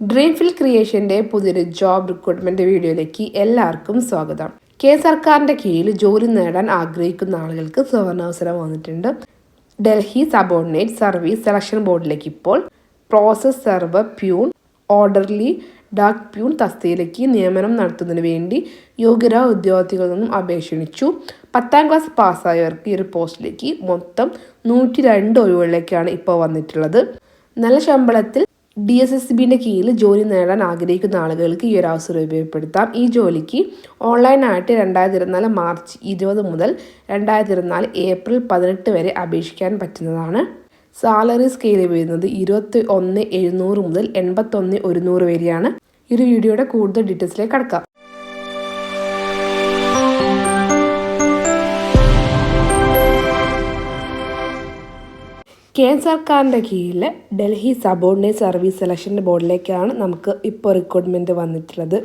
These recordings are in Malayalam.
ഡ്രീംഫിൽ ക്രിയേഷന്റെ പുതിയൊരു ജോബ് റിക്രൂട്ട്മെന്റ് വീഡിയോയിലേക്ക് എല്ലാവർക്കും സ്വാഗതം. കെ സർക്കാരിന്റെ കീഴിൽ ജോലി നേടാൻ ആഗ്രഹിക്കുന്ന ആളുകൾക്ക് സുവർണാവസരം വന്നിട്ടുണ്ട്. ഡൽഹി സബോർഡിനേറ്റ് സർവീസ് സെലക്ഷൻ ബോർഡിലേക്ക് ഇപ്പോൾ process server peon orderly dak peon തസ്തിയിലേക്ക് നിയമനം നടത്തുന്നതിന് വേണ്ടി യോഗ്യരായ ഉദ്യോഗാർത്ഥികളിൽ നിന്നും അപേക്ഷ പത്താം ക്ലാസ് പാസ്സായവർക്ക് ഈ ഒരു പോസ്റ്റിലേക്ക് മൊത്തം നൂറ്റി രണ്ട് ഒഴിവുകളിലേക്കാണ് ഇപ്പോൾ വന്നിട്ടുള്ളത്. നല്ല ശമ്പളത്തിൽ ഡി എസ് എസ് ബിന്റെ കീഴിൽ ജോലി നേടാൻ ആഗ്രഹിക്കുന്ന ആളുകൾക്ക് ഈ ഒരു അവസരം ഉപയോഗപ്പെടുത്താം. ഈ ജോലിക്ക് ഓൺലൈനായിട്ട് രണ്ടായിരത്തി ഇരുപത്തിനാല് മാർച്ച് ഇരുപത് മുതൽ രണ്ടായിരത്തി ഇരുപത്തിനാല് ഏപ്രിൽ പതിനെട്ട് വരെ അപേക്ഷിക്കാൻ പറ്റുന്നതാണ്. സാലറി സ്കെയിൽ വരുന്നത് ഇരുപത്തി ഒന്ന് എഴുന്നൂറ് മുതൽ എൺപത്തൊന്ന് ഒരുന്നൂറ് വരെയാണ്. ഈ ഒരു വീഡിയോയുടെ കൂടുതൽ ഡീറ്റെയിൽസിലേക്ക് കടക്കാം. കേന്ദ്ര സർക്കാരിന്റെ കീഴിൽ ഡൽഹി സബോർഡിനേറ്റ് സർവീസ് സെലക്ഷൻ ബോർഡിലേക്കാണ് നമുക്ക് ഇപ്പോൾ റിക്രൂട്ട്മെന്റ് വന്നിട്ടുള്ളത്.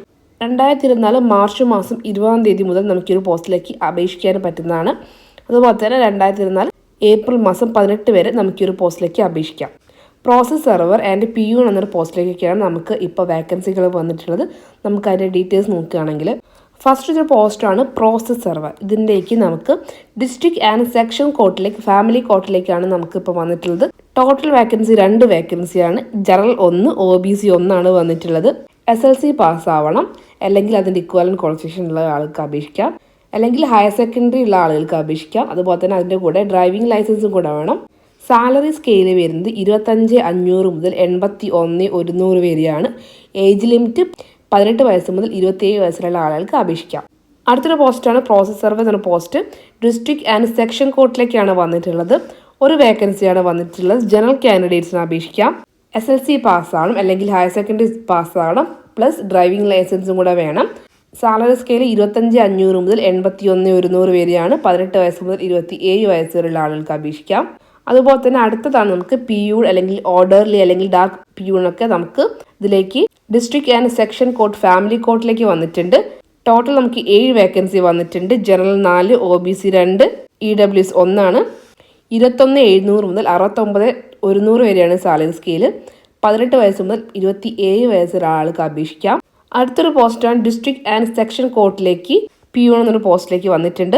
രണ്ടായിരത്തി ഇരുപത്തിനാല് മാർച്ച് മാസം ഇരുപതാം തീയതി മുതൽ നമുക്ക് ഈ ഒരു പോസ്റ്റിലേക്ക് അപേക്ഷിക്കാൻ പറ്റുന്നതാണ്. അതുപോലെ തന്നെ രണ്ടായിരത്തി ഇരുപത്തിനാല് ഏപ്രിൽ മാസം പതിനെട്ട് വരെ നമുക്ക് ഈ ഒരു പോസ്റ്റിലേക്ക് അപേക്ഷിക്കാം. Process server and P U എന്നൊരു പോസ്റ്റിലേക്കൊക്കെയാണ് നമുക്ക് ഇപ്പോൾ വേക്കൻസികൾ വന്നിട്ടുള്ളത്. നമുക്ക് അതിന്റെ ഡീറ്റെയിൽസ് നോക്കുകയാണെങ്കിൽ ഫസ്റ്റ് ഒരു പോസ്റ്റാണ് പ്രോസസ് സെർവർ ഇതിന്റെക്ക് നമുക്ക് ഡിസ്ട്രിക്ട് ആൻഡ് സെക്ഷൻ കോർട്ടിലേക്ക് ഫാമിലി കോർട്ടിലേക്കാണ് നമുക്ക് ഇപ്പോൾ വന്നിട്ടുള്ളത്. ടോട്ടൽ വേക്കൻസി രണ്ട് വേക്കൻസിയാണ് ജനറൽ ഒന്ന് ഒ ബി സി ഒന്നാണ് വന്നിട്ടുള്ളത്. എസ് എൽ സി പാസ്സാവണം അല്ലെങ്കിൽ അതിന്റെ ഇക്വലൻ ക്വാളിഫിക്കേഷൻ ഉള്ള ആൾക്ക് അപേക്ഷിക്കാം. അല്ലെങ്കിൽ ഹയർ സെക്കൻഡറി ഉള്ള ആളുകൾക്ക് അപേക്ഷിക്കാം. അതുപോലെ തന്നെ അതിന്റെ കൂടെ ഡ്രൈവിംഗ് ലൈസൻസും കൂടെ വേണം. സാലറി സ്കെയിൽ വരുന്നത് ഇരുപത്തഞ്ച് അഞ്ഞൂറ് മുതൽ എൺപത്തി ഒന്ന് ഒരുന്നൂറ് വരെയാണ്. ഏജ് ലിമിറ്റ് പതിനെട്ട് വയസ്സ് മുതൽ ഇരുപത്തിയേഴ് വയസ്സിലുള്ള ആളുകൾക്ക് അപേക്ഷിക്കാം. അടുത്തൊരു പോസ്റ്റാണ് പ്രോസസ് സർവീസ് എന്ന പോസ്റ്റ് ഡിസ്ട്രിക്ട് ആൻഡ് സെക്ഷൻ കോർട്ടിലേക്കാണ് വന്നിട്ടുള്ളത്. ഒരു വേക്കൻസിയാണ് വന്നിട്ടുള്ളത്. ജനറൽ കാൻഡിഡേറ്റ്സിന് അപേക്ഷിക്കാം. എസ് എൽ സി പാസ്സാകണം അല്ലെങ്കിൽ ഹയർ സെക്കൻഡറി പാസ്സാകണം പ്ലസ് ഡ്രൈവിംഗ് ലൈസൻസും കൂടെ വേണം. സാലറി സ്കെയിൽ ഇരുപത്തഞ്ച് അഞ്ഞൂറ് മുതൽ എൺപത്തി ഒന്ന് ഒരുന്നൂറ് വരെയാണ് പതിനെട്ട് വയസ്സ് മുതൽ ഇരുപത്തി ഏഴ് വയസ്സ് വരെയുള്ള ആളുകൾക്ക് അപേക്ഷിക്കാം. അതുപോലെ തന്നെ അടുത്തതാണ് നമുക്ക് പി യു അല്ലെങ്കിൽ ഓർഡർലി അല്ലെങ്കിൽ ഡാർക്ക് പി ഒക്കെ നമുക്ക് ഇതിലേക്ക് district and section court family കോർട്ടിലേക്ക് വന്നിട്ടുണ്ട്. ടോട്ടൽ നമുക്ക് ഏഴ് വേക്കൻസി വന്നിട്ടുണ്ട്. ജനറൽ നാല് ഒ ബി സി രണ്ട് ഇ ഡബ്ല്യു എസ് ഒന്നാണ്. ഇരുപത്തൊന്ന് എഴുന്നൂറ് മുതൽ അറുപത്തൊമ്പത് ഒരുന്നൂറ് വരെയാണ് സാലറി സ്കെയിൽ പതിനെട്ട് വയസ്സ് മുതൽ ഇരുപത്തി ഏഴ് വയസ്സ് ഒരാൾക്ക് അപേക്ഷിക്കാം. അടുത്തൊരു പോസ്റ്റാണ് ഡിസ്ട്രിക്ട് ആൻഡ് സെക്ഷൻ കോർട്ടിലേക്ക് പി യു എന്നൊരു പോസ്റ്റിലേക്ക് വന്നിട്ടുണ്ട്.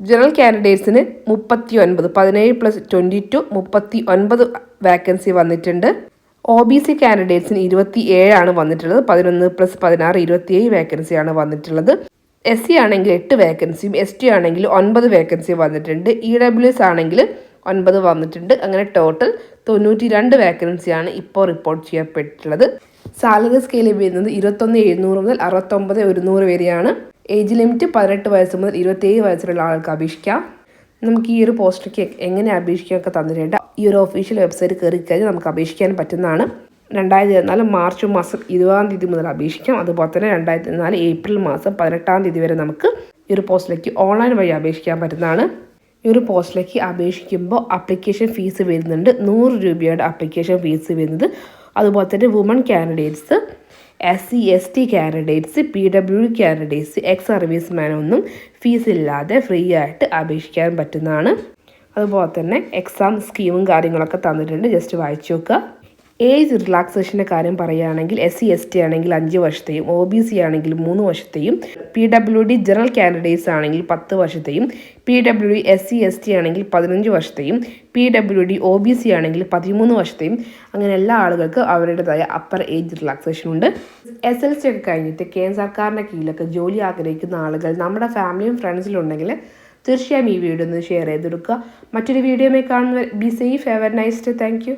ജനറൽ കാൻഡിഡേറ്റ്സിന് മുപ്പത്തി ഒൻപത് പതിനേഴ് പ്ലസ് ട്വന്റി ടു മുപ്പത്തി ഒൻപത് വാക്കൻസി വന്നിട്ടുണ്ട്. ഒ ബി സി കാൻഡിഡേറ്റ്സിന് ഇരുപത്തി ഏഴാണ് വന്നിട്ടുള്ളത്. പതിനൊന്ന് പ്ലസ് പതിനാറ് ഇരുപത്തിയേഴ് വേക്കൻസിയാണ് വന്നിട്ടുള്ളത്. എസ് സി ആണെങ്കിൽ എട്ട് വേക്കൻസിയും എസ് ടി ആണെങ്കിൽ ഒൻപത് വേക്കൻസി വന്നിട്ടുണ്ട്. ഇ ഡബ്ല്യു എസ് ആണെങ്കിൽ ഒൻപത് വന്നിട്ടുണ്ട്. അങ്ങനെ ടോട്ടൽ തൊണ്ണൂറ്റി രണ്ട് വേക്കൻസിയാണ് ഇപ്പോൾ റിപ്പോർട്ട് ചെയ്യപ്പെട്ടിട്ടുള്ളത്. സാലറി സ്കെയിൽ വരുന്നത് ഇരുപത്തൊന്ന് എഴുന്നൂറ് മുതൽ അറുപത്തൊമ്പത് ഒരുന്നൂറ് വരെയാണ്. ഏജ് ലിമിറ്റ് പതിനെട്ട് വയസ്സ് മുതൽ ഇരുപത്തേഴ് വയസ്സുള്ള ആൾക്ക് അപേക്ഷിക്കാം. നമുക്ക് ഈ ഒരു പോസ്റ്റിലേക്ക് എങ്ങനെ അപേക്ഷിക്കാനൊക്കെ തന്നിട്ടുണ്ട്. ഈ ഒരു ഒഫീഷ്യൽ വെബ്സൈറ്റ് കയറി കഴിഞ്ഞാൽ നമുക്ക് അപേക്ഷിക്കാൻ പറ്റുന്നതാണ്. രണ്ടായിരത്തി ഇരുപത്തിനാല് മാർച്ച് മാസം ഇരുപതാം തീയതി മുതൽ അപേക്ഷിക്കാം. അതുപോലെ തന്നെ രണ്ടായിരത്തി ഇരുപത്തിനാല് ഏപ്രിൽ മാസം പതിനെട്ടാം തീയതി വരെ നമുക്ക് ഈ ഒരു പോസ്റ്റിലേക്ക് ഓൺലൈൻ വഴി അപേക്ഷിക്കാൻ പറ്റുന്നതാണ്. ഈ ഒരു പോസ്റ്റിലേക്ക് അപേക്ഷിക്കുമ്പോൾ അപ്ലിക്കേഷൻ ഫീസ് വരുന്നുണ്ട്. നൂറ് രൂപയുടെ അപ്ലിക്കേഷൻ ഫീസ് വരുന്നത്. അതുപോലെ തന്നെ woman candidates S C S T candidates P W D candidates ex സർവീസ്മാനൊന്നും fees ഇല്ലാതെ ഫ്രീ ആയിട്ട് അപേക്ഷിക്കാൻ പറ്റുന്നതാണ്. അതുപോലെ തന്നെ എക്സാം സ്കീമും കാര്യങ്ങളൊക്കെ തന്നിട്ടുണ്ട്. ജസ്റ്റ് വായിച്ചു നോക്കുക. ഏജ് റിലാക്സേഷന്റെ കാര്യം പറയുകയാണെങ്കിൽ എസ് സി എസ് ടി ആണെങ്കിൽ അഞ്ച് വർഷത്തെയും ഒ ബി സി ആണെങ്കിൽ മൂന്ന് വർഷത്തെയും P W D general candidates ആണെങ്കിൽ പത്ത് വർഷത്തെയും P W D S C S T ആണെങ്കിൽ പതിനഞ്ച് വർഷത്തെയും P W D O B C ആണെങ്കിൽ പതിമൂന്ന് വർഷത്തെയും അങ്ങനെ എല്ലാ ആളുകൾക്കും അവരുടേതായ അപ്പർ ഏജ് റിലാക്സേഷൻ ഉണ്ട്. എസ് എൽ സി ഒക്കെ കഴിഞ്ഞിട്ട് കേന്ദ്ര സർക്കാരിന്റെ കീഴിലൊക്കെ ജോലി ആഗ്രഹിക്കുന്ന ആളുകൾ നമ്മുടെ ഫാമിലിയും ഫ്രണ്ട്സിലും ഉണ്ടെങ്കിൽ തീർച്ചയായും ഈ വീഡിയോ ഒന്ന് ഷെയർ ചെയ്തെടുക്കുക. മറ്റൊരു വീഡിയോയിൽ കാണുന്നവർ be safe have a nice day thank you